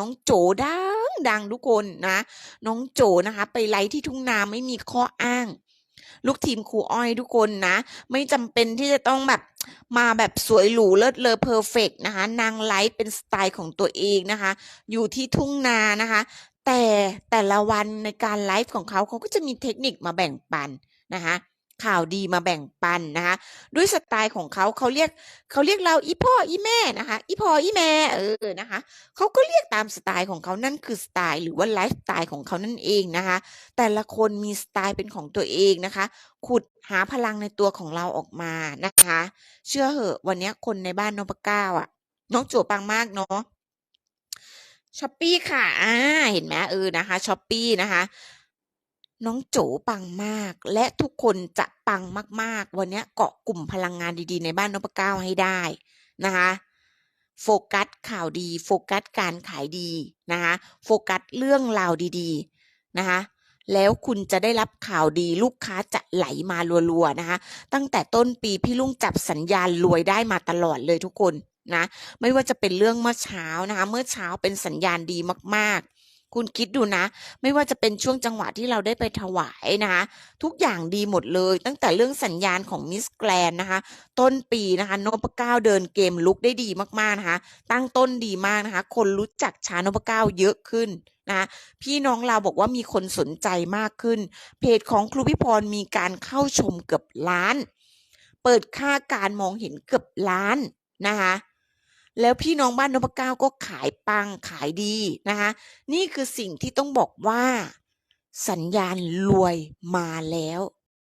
น้องโจดังดังทุกคนนะ น้องโจนะคะ ไปไลฟ์ที่ทุ่งนาไม่มีข้ออ้าง ลูกทีมครูอ้อยทุกคนนะ ไม่จำเป็นที่จะต้องแบบมาแบบสวยหรูเลิศเลอเพอร์เฟกนะคะ นางไลฟ์เป็นสไตล์ของตัวเองนะคะ อยู่ที่ทุ่งนานะคะ แต่แต่ละวันในการไลฟ์ของเขาเขาก็จะมีเทคนิคมาแบ่งปันนะคะ ข่าวดีมาแบ่งปันนะคะ ด้วยสไตล์ของเขาเขาเรียกเขาเรียกเราอีพ่ออีแม่นะคะ อีพ่ออีแม่เออนะคะเขาก็เรียกตามสไตล์ของเขานั่นคือสไตล์หรือว่าไลฟ์สไตล์ของเขานั่นเองนะคะ แต่ละคนมีสไตล์เป็นของตัวเองนะคะ ขุดหาพลังในตัวของเราออกมานะคะ เชื่อเหอะวันนี้คนในบ้านนพเก้าอะน้องโจปังมากเนาะช้อปปี้ค่ะอ่าเห็นไหมเออนะคะช้อปปี้นะคะ น้องโจปังมาก และทุกคนจะปังมาก ๆ วันนี้เกาะกลุ่มพลังงานดีๆ ในบ้านนพเก้าให้ได้นะคะโฟกัสข่าวดี โฟกัสการขายดีนะคะโฟกัสเรื่องราวดีๆนะคะแล้วคุณจะได้รับข่าวดีลูกค้าจะไหลมารัวๆนะคะตั้งแต่ต้นปีพี่ลุงจับสัญญาณรวยได้มาตลอดเลยทุกคนนะไม่ว่าจะเป็นเรื่องเมื่อเช้านะคะเมื่อเช้าเป็นสัญญาณดีมากๆ คุณคิดดูนะ ไม่ว่าจะเป็นช่วงจังหวะที่เราได้ไปถวายนะคะทุกอย่างดีหมดเลย ตั้งแต่เรื่องสัญญาณของมิสแกรนนะคะ ต้นปีนะคะโนพเก้าเดินเกมลุกได้ดีมากๆนะคะ ตั้งต้นดีมากนะคะ คนรู้จักชาโนพเก้าเยอะขึ้นนะพี่น้องเราบอกว่ามีคนสนใจมากขึ้น เพจของครูพิพรมีการเข้าชมเกือบล้าน เปิดค่าการมองเห็นเกือบล้านนะคะ แล้วพี่น้องบ้านนพเก้าก็ขายปังขายดีนะคะนี่คือสิ่งที่ต้องบอกว่า สัญญาณรวยมาแล้ว